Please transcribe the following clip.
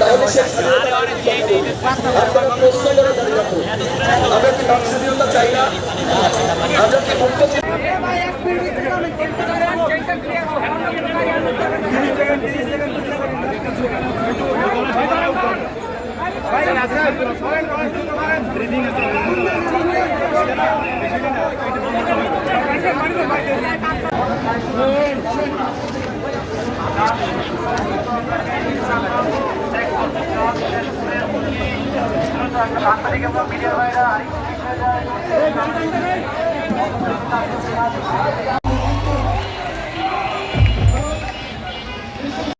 তাহলে সে প্রশ্ন করা দাঁড়িয়ে রাখব আমরা কি বাংশীয়তা চাই না? আমরা কি মুক্ত Thank you. মিডিয়া